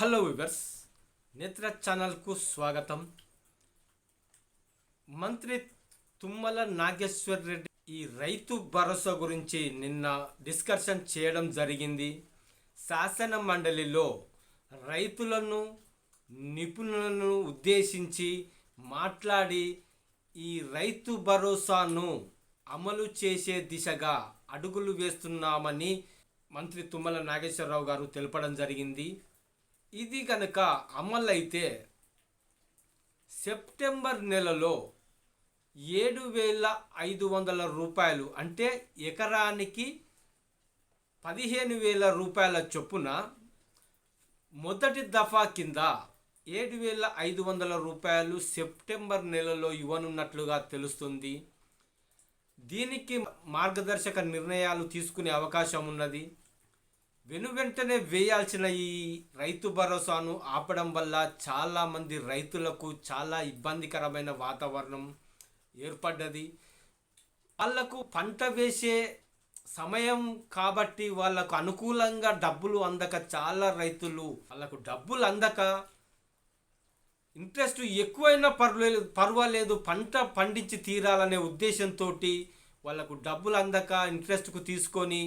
Hello viewers నేత్ర ఛానల్కు స్వాగతం. మంత్రి తుమ్మల నాగేశ్వర్ రెడ్డి ఈ రైతు భరోసా గురించి నిన్న డిస్కషన్ చేయడం జరిగింది. శాసన మండలిలో రైతులను నిపుణులను ఉద్దేశించి మాట్లాడి ఈ రైతు భరోసాను అమలు చేసే దిశగా అడుగులు వేస్తున్నామని మంత్రి తుమ్మల నాగేశ్వరరావు గారు తెలపడం జరిగింది. ఇది కనుక అమలైతే సెప్టెంబర్ నెలలో ఏడు వేల ఐదు వందల రూపాయలు అంటే ఎకరానికి పదిహేను వేల రూపాయల చొప్పున మొదటి దఫా కింద ఏడు వేల ఐదు వందల రూపాయలు సెప్టెంబర్ నెలలో ఇవ్వనున్నట్లుగా తెలుస్తుంది. దీనికి మార్గదర్శక నిర్ణయాలు తీసుకునే అవకాశం ఉన్నది. వెను వెంటనే వేయాల్సిన ఈ రైతు భరోసాను ఆపడం వల్ల చాలామంది రైతులకు చాలా ఇబ్బందికరమైన వాతావరణం ఏర్పడ్డది. వాళ్ళకు పంట వేసే సమయం కాబట్టి వాళ్ళకు అనుకూలంగా డబ్బులు అందక చాలా రైతులు వాళ్ళకు డబ్బులు అందక ఇంట్రెస్ట్ ఎక్కువైనా పర్వాలేదు పర్వాలేదు పంట పండించి తీరాలనే ఉద్దేశంతో వాళ్ళకు డబ్బులు అందక ఇంట్రెస్ట్కు తీసుకొని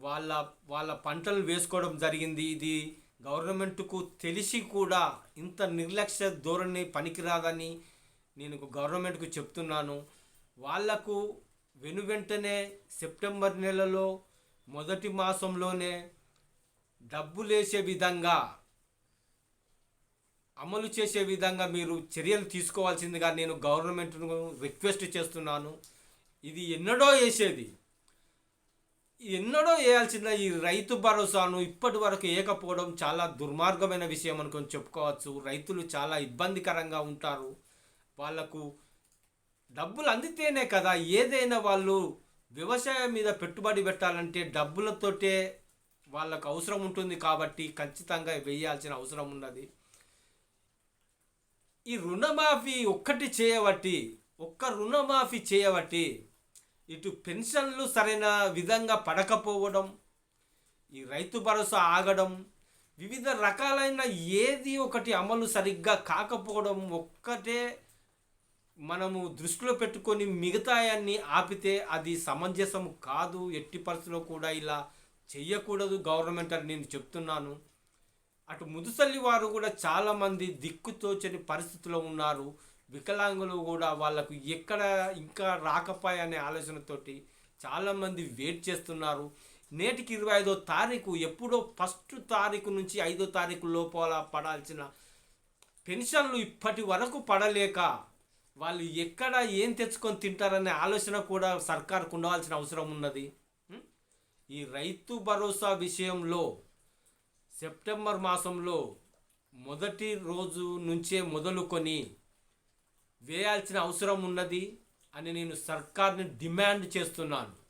వాళ్ళ వాళ్ళ పంటలు వేసుకోవడం జరిగింది. ఇది గవర్నమెంట్కు తెలిసి కూడా ఇంత నిర్లక్ష్య ధోరణి పనికిరాదని నేను గవర్నమెంట్కు చెప్తున్నాను. వాళ్ళకు వెను వెంటనే సెప్టెంబర్ నెలలో మొదటి మాసంలోనే డబ్బులేసే విధంగా అమలు చేసే విధంగా మీరు చర్యలు తీసుకోవాల్సిందిగా నేను గవర్నమెంట్ను రిక్వెస్ట్ చేస్తున్నాను. ఇది ఎన్నడో వేసేది. ఎన్నడో వేయాల్సిన ఈ రైతు భరోసాను ఇప్పటి వరకు వేయకపోవడం చాలా దుర్మార్గమైన విషయం అనుకొని చెప్పుకోవచ్చు. రైతులు చాలా ఇబ్బందికరంగా ఉంటారు. వాళ్ళకు డబ్బులు అందితేనే కదా ఏదైనా వాళ్ళు వ్యవసాయం మీద పెట్టుబడి పెట్టాలంటే డబ్బులతోటే వాళ్ళకు అవసరం ఉంటుంది కాబట్టి ఖచ్చితంగా వేయాల్సిన అవసరం ఉన్నది. ఈ రుణమాఫీ ఒక్కటి చేయబట్టి ఒక్క రుణమాఫీ చేయబట్టి ఇటు పెన్షన్లు సరైన విధంగా పడకపోవడం ఈ రైతు భరోసా ఆగడం వివిధ రకాలైన ఏది ఒకటి అమలు సరిగ్గా కాకపోవడం ఒక్కటే మనము దృష్టిలో పెట్టుకొని మిగతాయన్ని ఆపితే అది సమంజసం కాదు ఎట్టి పరిస్థితిలో కూడా ఇలా చెయ్యకూడదు గవర్నమెంట్ అని నేను చెప్తున్నాను. అటు ముదుసల్లి వారు కూడా చాలామంది దిక్కుతోచని పరిస్థితిలో ఉన్నారు. వికలాంగులు కూడా వాళ్ళకు ఎక్కడ ఇంకా రాకపోయే అనే ఆలోచనతోటి చాలామంది వెయిట్ చేస్తున్నారు. నేటికి ఇరవై ఐదో తారీఖు ఎప్పుడో ఫస్ట్ తారీఖు నుంచి ఐదో తారీఖు లోపల పడాల్సిన పెన్షన్లు ఇప్పటి వరకు పడలేక వాళ్ళు ఎక్కడ ఏం తెచ్చుకొని తింటారనే ఆలోచన కూడా సర్కార్కు ఉండవలసిన అవసరం ఉన్నది. ఈ రైతు భరోసా విషయంలో సెప్టెంబర్ మాసంలో మొదటి రోజు నుంచే మొదలుకొని వేయాల్సిన అవసరం ఉన్నది అని నేను సర్కార్ని డిమాండ్ చేస్తున్నాను.